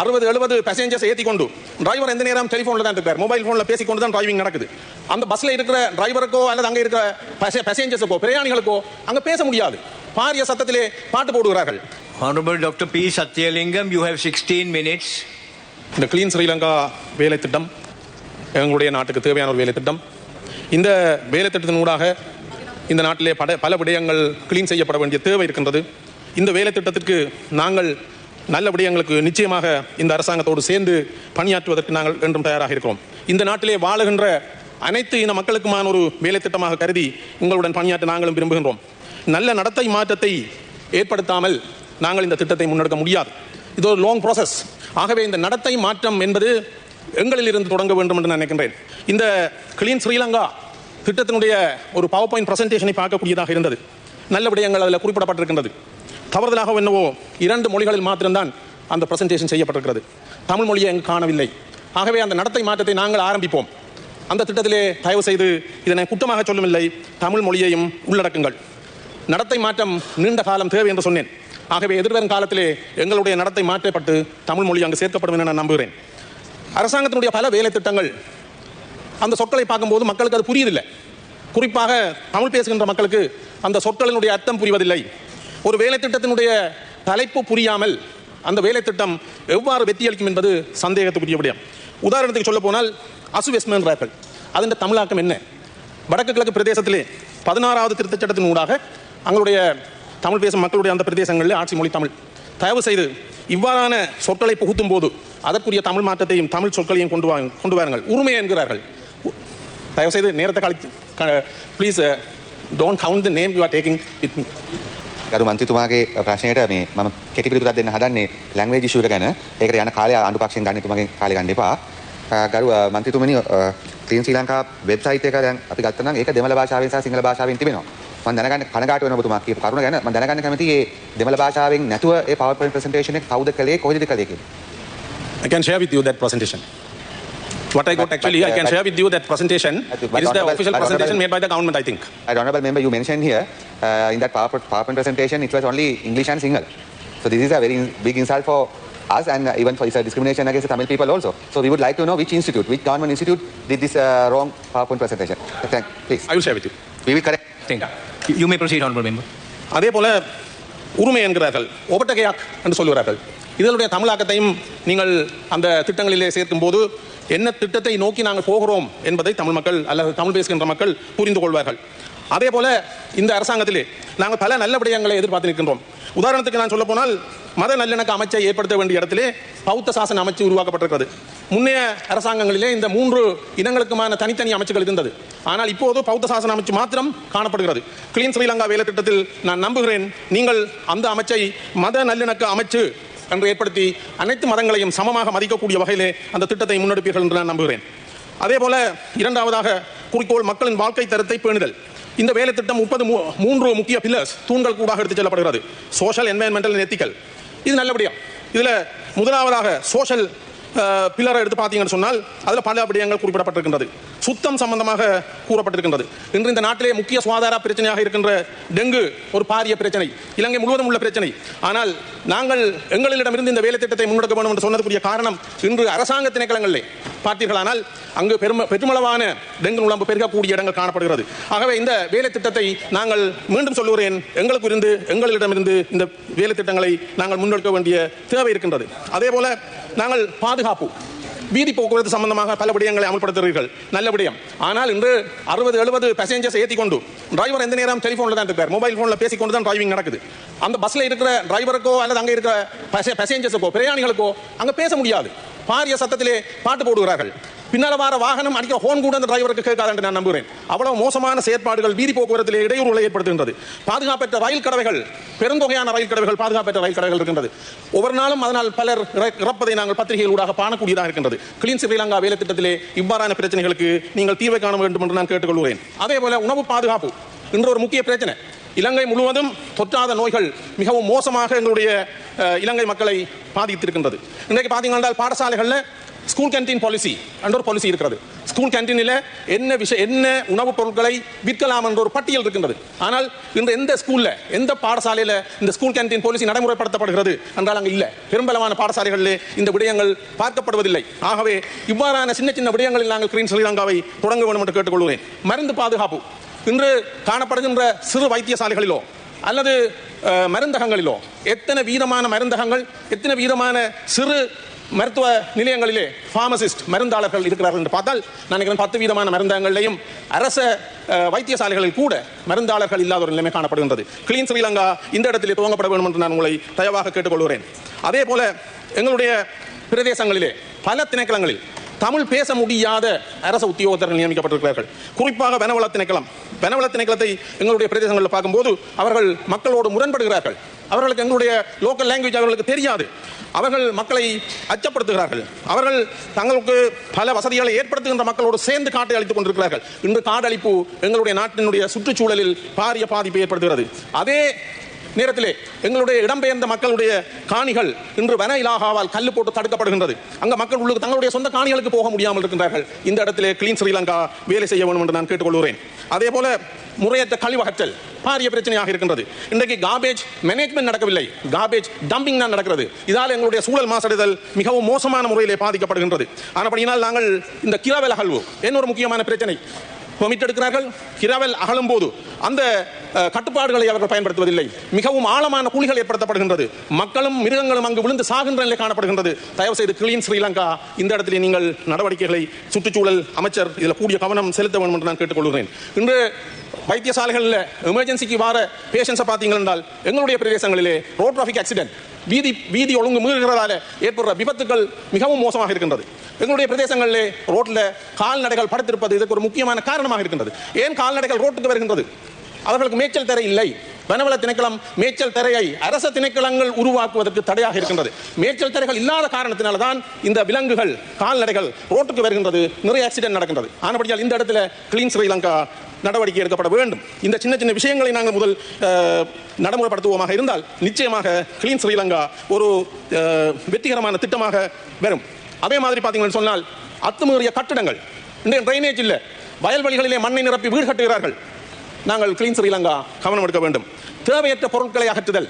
அறுபது எழுபது பேசஞ்சர்ஸ் ஏற்றி கொண்டு டிரைவர் எந்த நேரம் டெலிஃபோனில் தான் இருக்கார் மொபைல் ஃபோனில் பேசிக்கொண்டு தான் டிரைவிங் நடக்குது அந்த பஸ்ஸில் இருக்கிற டிரைவருக்கோ அல்லது அங்கே இருக்கிற பேசஞ்சர்ஸுக்கோ பிரயாணிகளுக்கோ அங்கே பேச முடியாது பாரிய சத்தத்திலே பாட்டு போடுகிறார்கள் Honorable Dr. P. Satyalingam, you have 16 minutes. இந்த கிளீன் ஸ்ரீலங்கா வேலை திட்டம் எங்களுடைய நாட்டுக்கு தேவையான ஒரு வேலை திட்டம் இந்த வேலை திட்டத்தின் ஊடாக இந்த நாட்டிலே பல பல விடயங்கள் கிளீன் செய்யப்பட வேண்டிய தேவை இருக்கின்றது இந்த வேலை திட்டத்திற்கு நாங்கள் நல்லபடி எங்களுக்கு நிச்சயமாக இந்த அரசாங்கத்தோடு சேர்ந்து பணியாற்றுவதற்கு நாங்கள் என்றும் தயாராக இருக்கிறோம் இந்த நாட்டிலே வாழுகின்ற அனைத்து இன மக்களுக்குமான ஒரு வேலை திட்டமாக கருதி உங்களுடன் பணியாற்ற நாங்களும் விரும்புகின்றோம். நல்ல நடத்தை மாற்றத்தை ஏற்படுத்தாமல் நாங்கள் இந்த திட்டத்தை முன்னெடுக்க முடியாது. இது ஒரு லாங் ப்ராசஸ் ஆகவே இந்த நடத்தை மாற்றம் என்பது எங்களில் இருந்து தொடங்க வேண்டும் என்று நான் நினைக்கின்றேன். இந்த கிளீன் ஸ்ரீலங்கா திட்டத்தினுடைய ஒரு பவர் பாயிண்ட் ப்ரெசன்டேஷனை பார்க்கக்கூடியதாக இருந்தது. நல்ல விடயங்கள் அதில் குறிப்பிடப்பட்டிருக்கின்றது. தவறுதலாக என்னவோ இரண்டு மொழிகளில் மாத்திரம்தான் அந்த பிரசன்டேஷன் செய்யப்பட்டிருக்கிறது. தமிழ் மொழியை அங்கு காணவில்லை. ஆகவே அந்த நடத்தை மாற்றத்தை நாங்கள் ஆரம்பிப்போம். அந்த திட்டத்திலே தயவு செய்து இதனை குற்றமாக சொல்லவில்லை தமிழ் மொழியையும் உள்ளடக்குங்கள். நடத்தை மாற்றம் நீண்ட காலம் தேவை என்று சொன்னேன். ஆகவே எதிர்வரும் காலத்திலே எங்களுடைய நடத்தை மாற்றப்பட்டு தமிழ் மொழி அங்கு சேர்க்கப்படும் என நான் நம்புகிறேன். அரசாங்கத்தினுடைய பல வேலை திட்டங்கள் அந்த சொற்களை பார்க்கும்போது மக்களுக்கு அது புரியுதில்லை. குறிப்பாக தமிழ் பேசுகின்ற மக்களுக்கு அந்த சொற்களினுடைய அர்த்தம் புரிவதில்லை. ஒரு வேலை திட்டத்தினுடைய தலைப்பு புரியாமல் அந்த வேலை திட்டம் எவ்வாறு வெற்றியளிக்கும் என்பது சந்தேகத்துக்குரிய விடயம். உதாரணத்துக்கு சொல்ல போனால் அசுவெஸ்மென் ரேப்பல் அதன் தமிழாக்கம் என்ன? வடக்கு கிழக்கு பிரதேசத்திலே பதினாறாவது திருத்தச் சட்டத்தின் ஊடாக அங்களுடைய தமிழ் பேசும் மக்களுடைய அந்த பிரதேசங்களில் ஆட்சி மொழி தமிழ். தயவு செய்து இவ்வாறான சொற்களை புகுத்தும் போது அதற்குரிய தமிழ் மாற்றத்தையும் தமிழ் சொற்களையும் கொண்டு வா கொண்டு வாருங்கள். உரிமை என்கிறார்கள். தயவு செய்து நேரத்தை கழித்து please don't count the name you are taking with me ගරු මන්ත්‍රතුමාගේ ප්‍රශ්නයට මේ මම කෙටි පිළිතුරක් දෙන්න හදන්නේ ලැංග්වේජ් ඉෂුව එක ගැන. ඒකට යන කාලය ආණ්ඩු පක්ෂයෙන් ගන්න එතුමාගෙන් කාලය ගන්න එපා. අ, ගරු අ, මන්ත්‍රතුමනි ක්ලීන් ශ්‍රී ලංකා වෙබ්සයිට් එක දැන් අපි ගත්තා නම් ඒක දෙමළ භාෂාවෙන් සහ සිංහල භාෂාවෙන් තිබෙනවා. මම දැනගන්න කනගාටු වෙනවා ඔබතුමා කියපු කරුණ ගැන. මම දැනගන්න කැමතියි මේ දෙමළ භාෂාවෙන් නැතුව ඒ PowerPoint presentation එක කවුද කළේ කොහෙද කළේ කියලා. I can share with you that presentation. What I got But- actually, but- I can but- share with you that presentation. It is the official but presentation made by the government, I think. Honorable member, you mentioned here uh, in that PowerPoint, presentation, it was only English and Single. So this is a very big insult for us and uh, even for it's a discrimination against the Tamil people also. So we would like to know which institute, which government institute did this uh, wrong PowerPoint presentation. Thank, please. I will share with you. We will correct. Thank you. You- may proceed, Honorable Member. அதே போல உரிமை என்கிறார்கள் ஒபட்டகையாக் என்று சொல்லுகிறார்கள் இதனுடைய தமிழாக்கத்தையும் நீங்கள் அந்த திட்டங்களிலே சேர்க்கும் போது என்ன திட்டத்தை நோக்கி நாங்கள் போகிறோம் என்பதை தமிழ் மக்கள் அல்லது தமிழ் பேசுகின்ற மக்கள் புரிந்து கொள்வார்கள். அதே போல இந்த அரசாங்கத்திலே நாங்கள் பல நல்ல விடயங்களை எதிர்பார்த்து நிற்கின்றோம். உதாரணத்துக்கு நான் சொல்ல போனால் மத நல்லிணக்க அமைச்சை ஏற்படுத்த வேண்டிய இடத்திலே பௌத்த சாசன அமைச்சு உருவாக்கப்பட்டிருக்கிறது. முன்னைய அரசாங்கங்களிலே இந்த மூன்று இனங்களுக்குமான தனித்தனி அமைச்சுகள் இருந்தது. ஆனால் இப்போது பௌத்த சாசன அமைச்சு மாத்திரம் காணப்படுகிறது. கிளீன் ஸ்ரீலங்கா வேலை திட்டத்தில் நான் நம்புகிறேன் நீங்கள் அந்த அமைச்சை மத நல்லிணக்க அமைச்சு என்று ஏற்படுத்தி அனைத்து மதங்களையும் சமமாக மதிக்கக்கூடிய வகையிலே அந்த திட்டத்தை முன்னெடுப்பீர்கள் என்று நான் நம்புகிறேன். அதே போல இரண்டாவதாக குறிக்கோள் மக்களின் வாழ்க்கை தரத்தை பேணுதல். இந்த வேலை திட்டம் முப்பது மூன்று முக்கிய பில்லர்ஸ் தூண்கள் கூடாக எடுத்துச் செல்லப்படுகிறது. சோஷியல் என்வயர்மெண்டல் எத்திக்கல் இது நல்லபடியா? இதில் முதலாவதாக சோஷியல் பில்லரை எடுத்து பார்த்தீங்கன்னு சொன்னால் அதில் பல விடயங்கள் குறிப்பிடப்பட்டிருக்கின்றது. சுத்தம் சம்பந்தமாக கூறப்பட்டிருக்கின்றது. இன்று இந்த நாட்டிலே முக்கிய சுகாதார பிரச்சனையாக இருக்கின்ற டெங்கு ஒரு பாரிய பிரச்சனை இலங்கை முழுவதும் உள்ள பிரச்சனை. ஆனால் நாங்கள் எங்களிடமிருந்து இந்த வேலை திட்டத்தை முன்னெடுக்க வேண்டும் என்று சொன்னதுக்குரிய காரணம் இன்று அரசாங்க திணைக்களங்களிலே. பார்த்தீர்களானால் அங்கு பெரும் பெருமளவான டெங்கு நுழம்பு பெருகக்கூடிய இடங்கள் காணப்படுகிறது. ஆகவே இந்த வேலை திட்டத்தை நாங்கள் மீண்டும் சொல்லுகிறேன். எங்களுக்கு இருந்து எங்களிடமிருந்து இந்த வேலை திட்டங்களை நாங்கள் முன்னெடுக்க வேண்டிய தேவை இருக்கின்றது. அதே போல நாங்கள் பாதுகாப்பு வீதி போக்குவரத்து சம்பந்தமாக பல விடயங்களை அமல்படுத்துகிறீர்கள். நல்ல விடயம். ஆனால் இன்று அறுபது எழுபது பேசஞ்சர்ஸ் ஏற்றி கொண்டு டிரைவர் எந்த நேரம் டெலிஃபோனில் தான் இருக்கார்? மொபைல் ஃபோனில் பேசிக்கொண்டு தான் டிரைவிங் நடக்குது. அந்த பஸ்ஸில் இருக்கிற டிரைவருக்கோ அல்லது அங்கே இருக்கிற பேசஞ்சர்ஸுக்கோ பிரயாணிகளுக்கோ அங்கே பேச முடியாது. பாரிய சத்தத்திலே பாட்டு போடுகிறார்கள். பின்னால் வார வாகனம் அடிக்க ஹோன் கூட அந்த டிரைவருக்கு கேட்காது என்று நான் நம்புகிறேன். அவ்வளவு மோசமான செயற்பாடுகள் வீதி போக்குவரத்தில் இடையூறுகளை ஏற்படுத்துகின்றது. பாதுகாப்பற்ற ரயில் கடவைகள் பெருந்தொகையான ரயில் கடவைகள் பாதுகாப்பற்ற ரயில் கடவைகள் இருக்கின்றது. ஒவ்வொரு நாளும் அதனால் பலர் இறப்பதை நாங்கள் பத்திரிகைகள் ஊடாக காணக்கூடியதாக இருக்கின்றது. கிளீன் ஸ்ரீலங்கா வேலை திட்டத்திலே இவ்வாறான பிரச்சனைகளுக்கு நீங்கள் தீர்வை காண வேண்டும் என்று நான் கேட்டுக்கொள்கிறேன். அதே போல உணவு பாதுகாப்பு. இன்று ஒரு முக்கிய பிரச்சனை. இலங்கை முழுவதும் தொற்றாத நோய்கள் மிகவும் மோசமாக எங்களுடைய இலங்கை மக்களை பாதித்திருக்கின்றது. இன்றைக்கு பார்த்தீங்கன்னா பாடசாலைகளில் ஸ்கூல் கேன்டீன் பாலிசி என்ற ஒரு பாலிசி இருக்கிறது ஸ்கூல் கேன்டீனில் என்ன விஷயம் என்ன உணவுப் பொருட்களை விற்கலாம் என்ற ஒரு பட்டியல் இருக்கின்றது. ஆனால் இந்த எந்த ஸ்கூலில் எந்த பாடசாலையில் இந்த ஸ்கூல் கேன்டீன் பாலிசி நடைமுறைப்படுத்தப்படுகிறது என்றால் அங்கே இல்லை. பெரும்பாலான பாடசாலைகளில் இந்த விடயங்கள் பார்க்கப்படுவதில்லை. ஆகவே இவ்வாறான சின்ன சின்ன விடயங்களில் நாங்கள் கிரீன் ஸ்ரீலங்காவை தொடங்க வேண்டும் என்று கேட்டுக்கொள்கிறேன். மருந்து பாதுகாப்பு. இன்று காணப்படுகின்ற சிறு வைத்தியசாலைகளிலோ அல்லது மருந்தகங்களிலோ எத்தனை வீதமான மருந்தகங்கள் எத்தனை வீதமான சிறு மருத்துவ நிலையங்களிலே ஃபார்மசிஸ்ட் மருந்தாளர்கள் இருக்கிறார்கள் என்று பார்த்தால் நான் நினைக்கிறேன் பத்து வீதமான மருந்தகங்களிலேயும் அரச வைத்தியசாலைகளில் கூட மருந்தாளர்கள் இல்லாத ஒரு நிலைமை காணப்படுகின்றது. கிளீன் ஸ்ரீலங்கா இந்த இடத்திலே துவங்கப்பட வேண்டும் என்று நான் உங்களை தயவாக கேட்டுக்கொள்கிறேன். அதே போல எங்களுடைய பிரதேசங்களிலே பல திணைக்களங்களில் தமிழ் பேச முடியாத அரச உத்தியோகத்தர்கள் நியமிக்கப்பட்டிருக்கிறார்கள். குறிப்பாக வனவள திணைக்களம். வனவள திணைக்களத்தை எங்களுடைய பிரதேசங்களில் பார்க்கும்போது அவர்கள் மக்களோடு முரண்படுகிறார்கள். அவர்களுக்கு எங்களுடைய லோக்கல் லாங்குவேஜ் அவர்களுக்கு தெரியாது. அவர்கள் மக்களை அச்சப்படுத்துகிறார்கள். அவர்கள் தங்களுக்கு பல வசதிகளை ஏற்படுத்துகின்ற மக்களோடு சேர்ந்து காட்டை அளித்துக் கொண்டிருக்கிறார்கள். இன்று காடழிப்பு எங்களுடைய நாட்டினுடைய சுற்றுச்சூழலில் பாரிய பாதிப்பை ஏற்படுத்துகிறது. அதே நேரத்திலே எங்களுடைய இடம்பெயர்ந்த மக்களுடைய காணிகள் இன்று வன இலாகாவால் கல் போட்டு தடுக்கப்படுகின்றது. அங்க மக்கள் உள்ளுக்கு தங்களுடைய சொந்த காணிகளுக்கு போக முடியாமல் இருக்கின்றார்கள். இந்த இடத்திலே கிளீன் ஸ்ரீலங்கா வேலை செய்ய வேண்டும் என்று நான் கேட்டுக்கொள்கிறேன். அதே போல முறையற்ற கழிவகற்றல் பாரிய பிரச்சனையாக இருக்கின்றது. இன்றைக்கு காபேஜ் மேனேஜ்மெண்ட் நடக்கவில்லை. காபேஜ் டம்பிங் தான் நடக்கிறது. இதால் எங்களுடைய சூழல் மாசடைதல் மிகவும் மோசமான முறையிலே பாதிக்கப்படுகின்றது. ஆனபடியினால் நாங்கள் இந்த கிரவல் அகழ்வு என்ன ஒரு முக்கியமான பிரச்சனை? பெர்மிட் எடுக்கிறார்கள் கிரவல் அகழும் போது அந்த கட்டுப்பாடுகளை அவர்கள் பயன்படுத்துவதில்லை. மிகவும் ஆழமான குழிகள் ஏற்படுத்தப்படுகின்றது. மக்களும் மிருகங்களும் அங்கு விழுந்து சாகின்ற நிலை காணப்படுகின்றது. தயவு செய்து கிளீன் ஸ்ரீலங்கா இந்த இடத்திலே நீங்கள் நடவடிக்கைகளை சுற்றுச்சூழல் அமைச்சர் இதில் கூடிய கவனம் செலுத்த வேண்டும் என்று நான் கேட்டுக்கொள்கிறேன். இன்று வைத்தியசாலைகளில் எமர்ஜென்சிக்கு வார பேஷண்ட்ஸை பார்த்தீங்கள் என்றால் எங்களுடைய பிரதேசங்களிலே ரோட் டிராஃபிக் ஆக்சிடென்ட் வீதி வீதி ஒழுங்கு மீறுகிறதால ஏற்படுற விபத்துகள் மிகவும் மோசமாக இருக்கின்றது. எங்களுடைய பிரதேசங்களிலே ரோட்டில் கால்நடைகள் படுத்திருப்பது இதுக்கு ஒரு முக்கியமான காரணமாக இருக்கின்றது. ஏன் கால்நடைகள் ரோட்டுக்கு வருகின்றது? அவர்களுக்கு மேய்ச்சல் தரை இல்லை. வனவள திணைக்களம் மேய்ச்சல் தரையை அரச திணைக்களங்கள் உருவாக்குவதற்கு தடையாக இருக்கின்றது. மேய்ச்சல் தரைகள் இல்லாத காரணத்தினால தான் இந்த விலங்குகள் கால்நடைகள் ரோட்டுக்கு வருகின்றது. நிறைய ஆக்சிடென்ட் நடக்கின்றது. ஆனபடியால் இந்த இடத்துல கிளீன் ஸ்ரீலங்கா நடவடிக்கை எடுக்கப்பட வேண்டும். இந்த சின்ன சின்ன விஷயங்களை நாங்கள் முதல் நடைமுறைப்படுத்துவோமாக இருந்தால் நிச்சயமாக கிளீன் ஸ்ரீலங்கா ஒரு வெற்றிகரமான திட்டமாக வரும். அதே மாதிரி பார்த்தீங்கன்னு சொன்னால் அத்துமீறிய கட்டிடங்கள். இன்றைய ட்ரைனேஜ் இல்லை. வயல்வெளிகளிலே மண்ணை நிரப்பி வீடு கட்டுகிறார்கள். நாங்கள் கிளீன் ஸ்ரீலங்கா கவனம் எடுக்க வேண்டும். தேவையற்ற பொருட்களை அகற்றுதல்.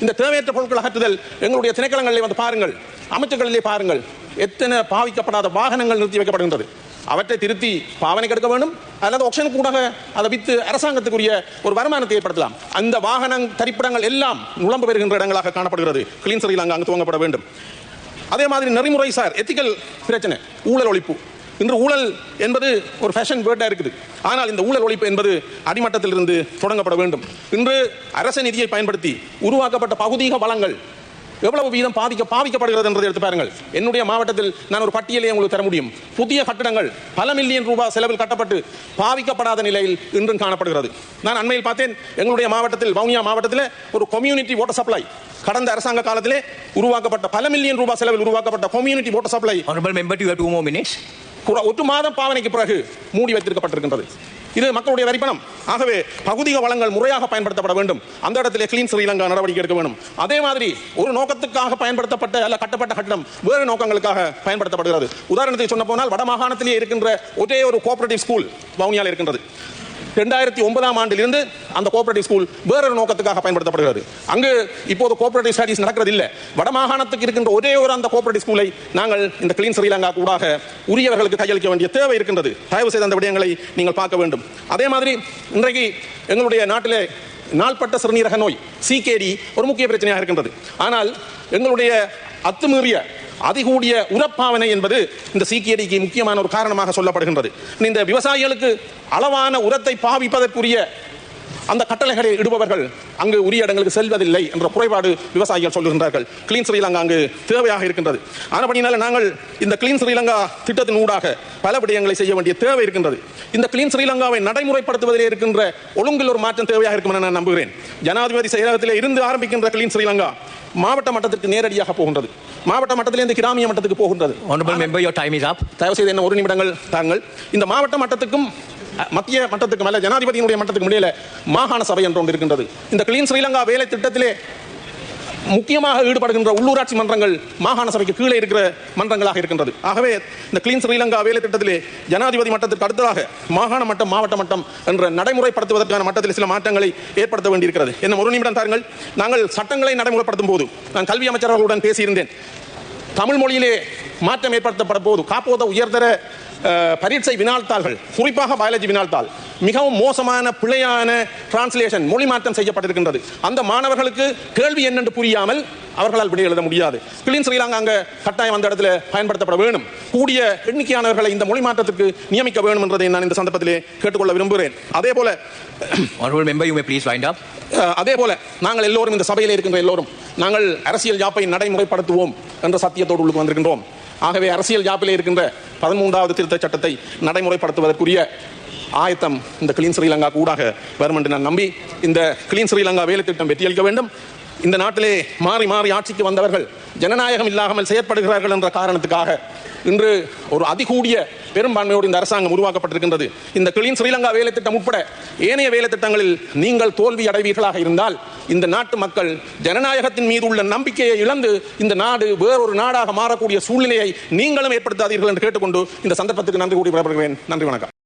இந்த தேவையற்ற பொருட்கள் அகற்றுதல் எங்களுடைய திணைக்களங்களிலே வந்து பாருங்கள். அமைச்சர்களிலே பாருங்கள். எத்தனை பாவிக்கப்படாத வாகனங்கள் நிறுத்தி வைக்கப்படுகின்றது. அவற்றை திருத்தி பாவனைக்கு எடுக்க வேண்டும். அல்லது ஆக்ஷன் கூட அதை வித்து அரசாங்கத்துக்குரிய ஒரு வருமானத்தை ஏற்படுத்தலாம். அந்த வாகனம் தரிப்பிடங்கள் எல்லாம் நுழம்பு பெறுகின்ற இடங்களாக காணப்படுகிறது. கிளீன் ஸ்ரீலங்கா அங்கு துவங்கப்பட வேண்டும். அதே மாதிரி நெறிமுறை சார் எத்திக்கல் பிரச்சனை. ஊழல் ஒழிப்பு. இன்று ஊழல் என்பது ஒரு ஃபேஷன் வேர்டாக இருக்குது. ஆனால் இந்த ஊழல் ஒழிப்பு என்பது அடிமட்டத்திலிருந்து தொடங்கப்பட வேண்டும். இன்று அரச நிதியை பயன்படுத்தி உருவாக்கப்பட்ட பகுதீக வளங்கள் எவ்வளவு வீதம் பாதிக்க பாவிக்கப்படுகிறது என்பதை எடுத்து பாருங்கள். என்னுடைய மாவட்டத்தில் நான் ஒரு பட்டியலை உங்களுக்கு தர முடியும். புதிய கட்டடங்கள் பல மில்லியன் ரூபாய் செலவில் கட்டப்பட்டு பாவிக்கப்படாத நிலையில் இன்றும் காணப்படுகிறது. நான் அண்மையில் பார்த்தேன் எங்களுடைய மாவட்டத்தில் வவுனியா மாவட்டத்தில் ஒரு கம்யூனிட்டி வாட்டர் சப்ளை கடந்த அரசாங்க காலத்திலே உருவாக்கப்பட்ட பல மில்லியன் ரூபாய் செலவில் உருவாக்கப்பட்ட கம்யூனிட்டி வாட்டர் சப்ளை ஒரு மாதம் பாவனைக்கு பிறகு மூடி வைத்திருக்கப்பட்டிருக்கின்றது. இது மக்களுடைய வரிப்பணம். ஆகவே பகுதிக வளங்கள் முறையாக பயன்படுத்தப்பட வேண்டும். அந்த இடத்திலே கிளீன் ஸ்ரீலங்கா நடவடிக்கை எடுக்க வேண்டும். அதே மாதிரி ஒரு நோக்கத்துக்காக பயன்படுத்தப்பட்ட அல்ல கட்டப்பட்ட கட்டணம் வேறு நோக்கங்களுக்காக பயன்படுத்தப்படுகிறது. உதாரணத்துக்கு சொன்ன போனால் வடமாகாணத்திலே இருக்கின்ற ஒரே ஒரு கோஆபரேட்டிவ் ஸ்கூல் வவுனியாவில் இருக்கின்றது. ரெண்டாயிரத்தி ஒன்பதாம் ஆண்டிலிருந்து அந்த கோஆபரேட்டிவ் ஸ்கூல் வேறொரு நோக்கத்துக்காக பயன்படுத்தப்படுகிறது. அங்கு இப்போது கோஆபரேட்டிவ் ஸ்டடீஸ் நடக்கிறது இல்லை வடமாகாணத்துக்கு இருக்கின்ற ஒரே ஒரு அந்த கோஆபரேட்டிவ் ஸ்கூலை நாங்கள் இந்த கிளீன் ஸ்ரீலங்கா கூடாக உரியவர்களுக்கு கையளிக்க வேண்டிய தேவை இருக்கின்றது. தயவு செய்து அந்த விடயங்களை நீங்கள் பார்க்க வேண்டும். அதே மாதிரி இன்றைக்கு எங்களுடைய நாட்டிலே நாள்பட்ட சிறுநீரக நோய் சிகேடி ஒரு முக்கிய பிரச்சனையாக இருக்கின்றது. ஆனால் எங்களுடைய அத்துமீறிய அதிகூடிய உரப்பாவனை என்பது இந்த சீக்கியடிக்கு முக்கியமான ஒரு காரணமாக சொல்லப்படுகின்றது. இந்த விவசாயிகளுக்கு அளவான உரத்தை பாவிப்பதற்குரிய அந்த கட்டளைகளை இடுபவர்கள் அங்கு உரிய இடங்களுக்கு செல்வதில்லை என்ற குறைபாடு விவசாயிகள் சொல்லுகின்றார்கள். கிளீன் ஸ்ரீலங்கா அங்கு தேவையாக இருக்கின்றது. ஆனபடினால நாங்கள் இந்த கிளீன் ஸ்ரீலங்கா திட்டத்தின் ஊடாக பல விடயங்களை செய்ய வேண்டிய தேவை இருக்கின்றது. இந்த கிளீன் ஸ்ரீலங்காவை நடைமுறைப்படுத்துவதிலே இருக்கின்ற ஒழுங்கில் ஒரு மாற்றம் தேவையாக இருக்கும் என நான் நம்புகிறேன். ஜனாதிபதி செயலகத்திலே இருந்து ஆரம்பிக்கின்ற கிளீன் ஸ்ரீலங்கா மாவட்ட மட்டத்திற்கு நேரடியாக போகின்றது. மாவட்ட மட்டத்திலிருந்து கிராமிய மட்டத்துக்கு போகின்றது. தயவு செய்து என்ன ஒரு நிமிடங்கள் தாங்கள். இந்த மாவட்ட மட்டத்துக்கும் மத்திய மட்டத்துக்கு மேல ஜனாதிபதியினுடைய மட்டத்துக்கு முடியல மாகாண சபை என்று ஒன்று இருக்கின்றது. இந்த கிளீன் ஸ்ரீலங்கா வேலை திட்டத்திலே முக்கியமாக ஈடுபடுகின்ற உள்ளூராட்சி மன்றங்கள் மாகாண சபைக்கு கீழே இருக்கிற மன்றங்களாக இருக்கின்றது. ஆகவே இந்த கிளீன் ஸ்ரீலங்கா வேலை திட்டத்திலே ஜனாதிபதி மட்டத்திற்கு அடுத்ததாக மாகாண மட்டம் மாவட்ட மட்டம் என்ற நடைமுறைப்படுத்துவதற்கான மட்டத்தில் சில மாற்றங்களை ஏற்படுத்த வேண்டியிருக்கிறது. என்ன ஒரு நிமிடம் தாருங்கள். நாங்கள் சட்டங்களை நடைமுறைப்படுத்தும் போது நான் கல்வி அமைச்சர் அவர்களுடன் பேசியிருந்தேன். தமிழ் மொழியிலே மாற்றம் ஏற்படுத்தப்பட போது காப்போத உயர்தர பரீட்சை வினாழ்த்தாள்கள் குறிப்பாக பயாலஜி வினாழ்த்தாள் மிகவும் மோசமான பிழையான டிரான்ஸ்லேஷன் மொழி மாற்றம் செய்யப்பட்டிருக்கின்றது. அந்த மாணவர்களுக்கு கேள்வி என்னென்று புரியாமல் அவர்களால் விடை எழுத முடியாது. கிளீன் ஸ்ரீலங்கா அங்க கட்டாயம் அந்த இடத்துல பயன்படுத்தப்பட வேணும். கூடிய எண்ணிக்கையானவர்களை இந்த மொழி மாற்றத்திற்கு நியமிக்க வேண்டும் என்பதை நான் இந்த சந்தர்ப்பத்திலே கேட்டுக்கொள்ள விரும்புகிறேன். அதே போல அதே போல நாங்கள் எல்லோரும் இந்த சபையில் இருக்கின்ற எல்லோரும் நாங்கள் அரசியல் யாப்பை நடைமுறைப்படுத்துவோம் என்ற சத்தியத்தோடு உள்ளுக்கு வந்திருக்கின்றோம். ஆகவே அரசியல் யாப்பிலே இருக்கின்ற பதிமூன்றாவது திருத்த சட்டத்தை நடைமுறைப்படுத்துவதற்குரிய ஆயத்தம் இந்த கிளீன் ஸ்ரீலங்கா கூடாக வரும் என்று நான் நம்பி இந்த கிளீன் ஸ்ரீலங்கா வேலை திட்டம் வெற்றியளிக்க வேண்டும். இந்த நாட்டிலே மாறி மாறி ஆட்சிக்கு வந்தவர்கள் ஜனநாயகம் இல்லாமல் செயற்படுகிறார்கள் என்ற காரணத்துக்காக இன்று ஒரு அதிகூடிய பெரும்பான்மையோடு இந்த அரசாங்கம் உருவாக்கப்பட்டிருக்கின்றது. இந்த கிளீன் ஸ்ரீலங்கா வேலை திட்டம் உட்பட ஏனைய வேலை திட்டங்களில் நீங்கள் தோல்வி அடைவீர்களாக இருந்தால் இந்த நாட்டு மக்கள் ஜனநாயகத்தின் மீது உள்ள நம்பிக்கையை இழந்து இந்த நாடு வேறொரு நாடாக மாறக்கூடிய சூழ்நிலையை நீங்களும் ஏற்படுத்தாதீர்கள் என்று கேட்டுக்கொண்டு இந்த சந்தர்ப்பத்துக்கு நன்றி கூறி விடப்படுகிறேன் நன்றி வணக்கம்.